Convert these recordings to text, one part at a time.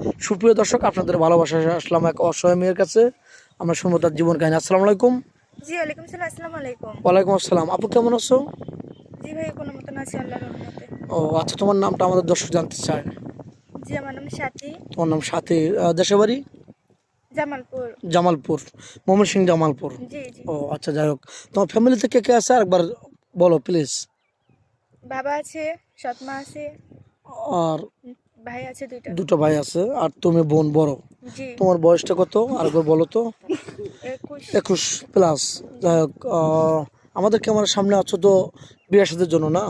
সুপ্রিয় দর্শক আপনাদের ভালোবাসা আসলাম এক অসহায় মেয়ের কাছে। আমরা শুনব তার জীবন কাহিনী। আসসালামু আলাইকুম। জি ওয়ালাইকুম সালাম আসসালামু আলাইকুম। ওয়ালাইকুম আসসালাম। আপু কেমন আছো? জি ভাই কোনো মতন আছি আল্লাহর রহমতে। ও আচ্ছা তোমার নামটা আমাদের দর্শক জানতে চায়। জি আমার নাম সাথী। তোমার নাম সাথী। আহ, বাড়ি? জামালপুর। জামালপুর মোহাম্মদ সিং জামালপুর। জি জি। ও আচ্ছা যাই হোক। তোমার ফ্যামিলিতে কে কে আছে? আরেকবার বলো প্লিজ বাবা আছে সৎমা আছে। আর ভাই আছে দুইটা? দুটো ভাই আছে আর তুমি বোন বড়। তোমার বয়সটা কত? আরেকবার বলো তো। একুশ। প্লাস যাই হোক আমাদের ক্যামেরার সামনে আছো তো বিয়ের সাথের জন্য না?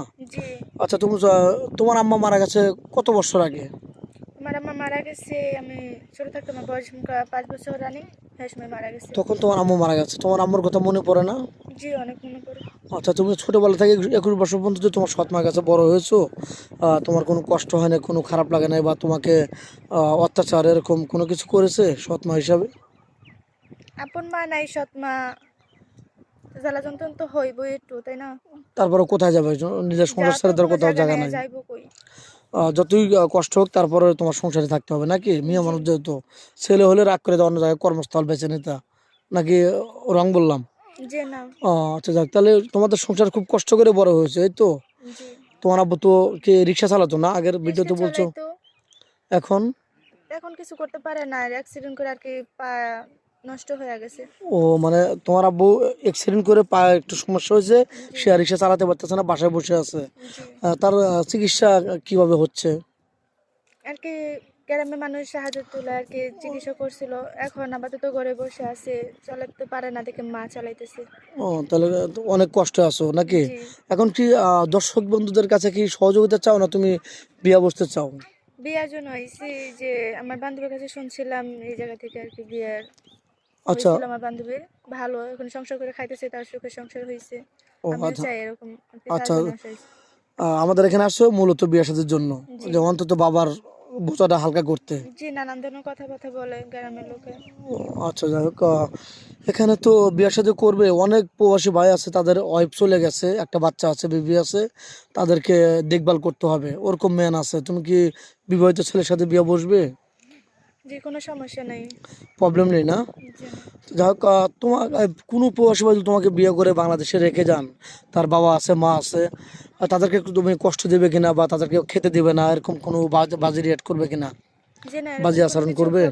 আচ্ছা তুমি তোমার আম্মা মারা গেছে কত বছর আগে? আমার আম্মা মারা গেছে আমি ছোট থাকতে আমার বয়স পাঁচ বছর রানিং সেই সময় মারা গেছে। তখন তোমার আম্মু মারা গেছে। তোমার আম্মুর কথা মনে পড়ে না? জি অনেক মনে আচ্ছা তুমি ছোটোবেলা থেকে একুশ বছর পর্যন্ত তোমার সৎ মার কাছে বড় হয়েছো তোমার কোনো কষ্ট হয় না কোনো খারাপ লাগে নাই বা তোমাকে অত্যাচার এরকম কোনো কিছু করেছে সৎ মা হিসাবে? আপন মা নাই সৎ মা জ্বালা যন্ত্রণ তো হইবই একটু তাই না? তারপরে কোথায় যাবে? নিজের সংসার ছেড়ে দেওয়ার কোথাও জায়গা নাই। যতই কষ্ট হোক তারপরে তোমার সংসারে থাকতে হবে নাকি? মেয়ে মানুষ যেহেতু ছেলে হলে রাগ করে দেওয়া অন্য জায়গায় কর্মস্থল বেছে নিতা। নাকি রং বললাম? ও আচ্ছা যাক তাহলে তোমাদের সংসার খুব কষ্ট করে বড় হয়েছে এই তো? তোমার আব্বু তো কে রিক্সা চালাতো না? আগের ভিডিওতে বলছো। এখন? এখন কিছু করতে পারে না অ্যাক্সিডেন্ট করে আর কি পা নষ্ট হয়ে গেছে। ও মানে তোমার আব্বু অ্যাক্সিডেন্ট করে পায়ে একটু সমস্যা হয়েছে সে আর রিক্সা চালাতে পারতেছে না বাসায় বসে আছে। তার চিকিৎসা কীভাবে হচ্ছে? আর কি গ্রামে মানুষ সাহায্য তুলে আর কি চিকিৎসা করছিল। এখন আপাতত ঘরে বসে আছে চালাতে পারে না দেখে মা চালাইতেছে। ও তাহলে অনেক কষ্ট আছো নাকি? এখন কি দর্শক বন্ধুদের কাছে কি সহযোগিতা চাও না তুমি বিয়া বসতে চাও? বিয়ার জন্য আইসি যে আমার বান্ধবীর কাছে শুনছিলাম এই জায়গা থেকে আর কি বিয়ের আচ্ছা। আমার বান্ধবীর। ভালো এখন সংসার করে খাইতেছে তার সুখে সংসার হয়েছে ও আমিও আচ্ছা। চাই এরকম আচ্ছা। হয়েছে। আমাদের এখানে আসো মূলত বিয়ে সাথের জন্য। যে অন্তত বাবার বোঝাটা হালকা করতে। জি নানান ধরনের কথাবার্তা বলে গ্রামের লোকে। ও, আচ্ছা যাই হোক এখানে তো বিয়ার সাথে করবে। অনেক প্রবাসী ভাই আছে তাদের ওয়াইফ চলে গেছে একটা বাচ্চা আছে বিবি আছে তাদেরকে দেখভাল করতে হবে। ওরকম ম্যান আছে। তুমি কি বিবাহিত ছেলের সাথে বিয়ে বসবে? যে কোনো সমস্যা নেই। প্রবলেম নেই না? জি। যাই হোক তোমার কোনো প্রবাসী যদি তোমাকে বিয়ে করে বাংলাদেশে রেখে যান তার বাবা আছে মা আছে তাদেরকে তুমি কষ্ট দেবে কিনা বা তাদেরকে খেতে দেবে না এরকম কোনো বাজ- বাজে রিয়েক্ট করবে কিনা? বাজে আচরণ করবে?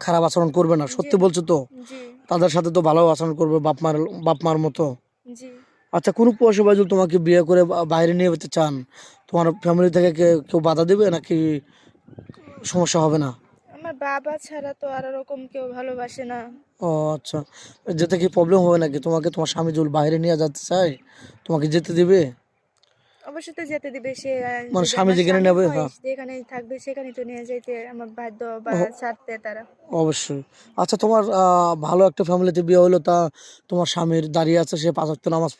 খারাপ আচরণ করবে না সত্যি বলছো তো? তাদের সাথে তো ভালো আচরণ করবে বাপ মার বাপ মার মতো। আচ্ছা কোনো প্রবাসী যদি তোমাকে বিয়ে করে বাইরে নিয়ে যেতে চান তোমার ফ্যামিলি থেকে কেউ বাধা দেবে নাকি সমস্যা হবে না? আমার বাবা ছাড়া তো আর ওরকম কেউ ভালোবাসে না। ও আচ্ছা। যেতে কি প্রবলেম হবে নাকি? তোমাকে তোমার স্বামী যদি বাইরে নিয়ে যেতে চায় তোমাকে যেতে দিবে? অবশ্যই তো যেতে দিবে সে মানে স্বামী যেখানে নেবে, হয়, হ্যাঁ। যেখানে থাকবে সেখানে তো নিয়ে যাইতে আমার বাধ্য বা ছাড়তে তারা। অবশ্যই। আচ্ছা তোমার ভালো একটা ফ্যামিলিতে বিয়ে হলো তা তোমার স্বামীর দাঁড়িয়ে আছে সে পাঁচ ওয়াক্ত নামাজ